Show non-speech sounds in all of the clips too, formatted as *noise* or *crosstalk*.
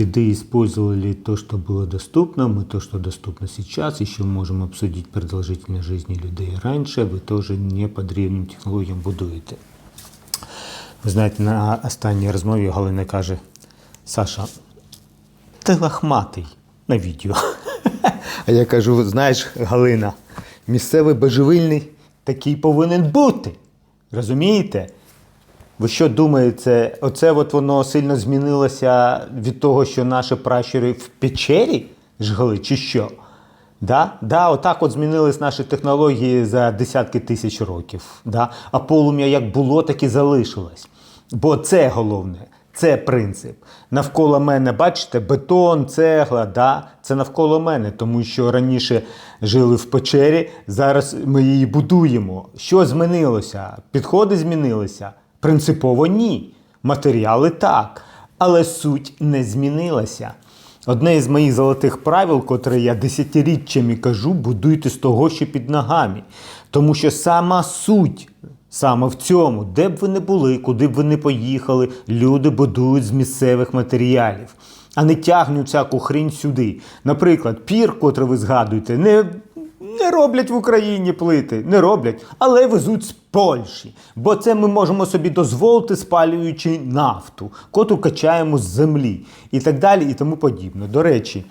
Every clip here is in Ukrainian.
Еды использовали то, что было доступно, мы то, что доступно сейчас, еще можем обсудить продолжительность жизни людей раньше, ви теж не по древнім технологіям будуєте. Ви знаєте, на останній розмові Галина каже: Саша, ти лахматий на відео. *laughs* А я кажу: знаєш, Галина, місцевий божевильний такий повинен бути. Розумієте? Ви що думаєте, оце от воно сильно змінилося від того, що наші пращури в печері жгли, чи що? Да? Да, отак от змінились наші технології за десятки тисяч років. Да? А полум'я як було, так і залишилось. Бо це головне, це принцип. Навколо мене, бачите, бетон, цегла, да? це навколо мене, тому що раніше жили в печері, зараз ми її будуємо. Що змінилося? Підходи змінилися? Принципово ні. Матеріали так. Але суть не змінилася. Одне із моїх золотих правил, котре я десятиріччями кажу, будуйте з того, що під ногами. Тому що сама суть саме в цьому, де б ви не були, куди б ви не поїхали, люди будують з місцевих матеріалів, а не тягнуть всяку хрінь сюди. Наприклад, пір, котрий ви згадуєте, не не роблять в Україні плити, не роблять, але везуть з Польщі. Бо це ми можемо собі дозволити, спалюючи нафту, котру качаємо з землі і так далі, і тому подібне. До речі,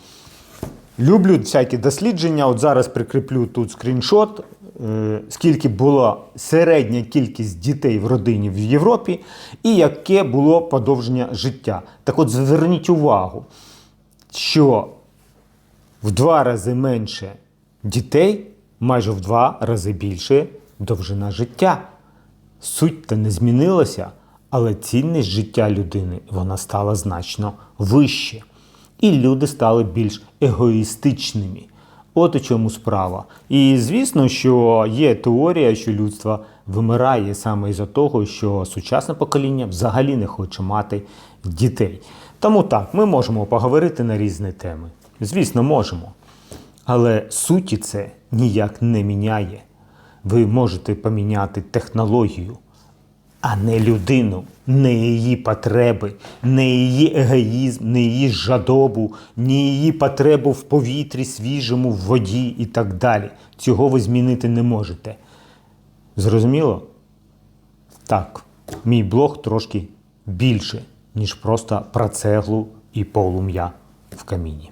люблю всякі дослідження. От зараз прикріплю тут скріншот, е, скільки була середня кількість дітей в родині в Європі, і яке було подовження життя. Так от зверніть увагу, що в два рази менше дітей, майже в два рази більше довжина життя. Суть та не змінилася, але цінність життя людини вона стала значно вище. І люди стали більш егоїстичними. От у чому справа. І звісно, що є теорія, що людство вимирає саме із-за того, що сучасне покоління взагалі не хоче мати дітей. Тому так, ми можемо поговорити на різні теми. Звісно, можемо. Але суті це ніяк не міняє. Ви можете поміняти технологію, а не людину, не її потреби, не її егоїзм, не її жадобу, не її потребу в повітрі свіжому, в воді і так далі. Цього ви змінити не можете. Зрозуміло? Так, мій блог трошки більше, ніж просто про цеглу і полум'я в каміні.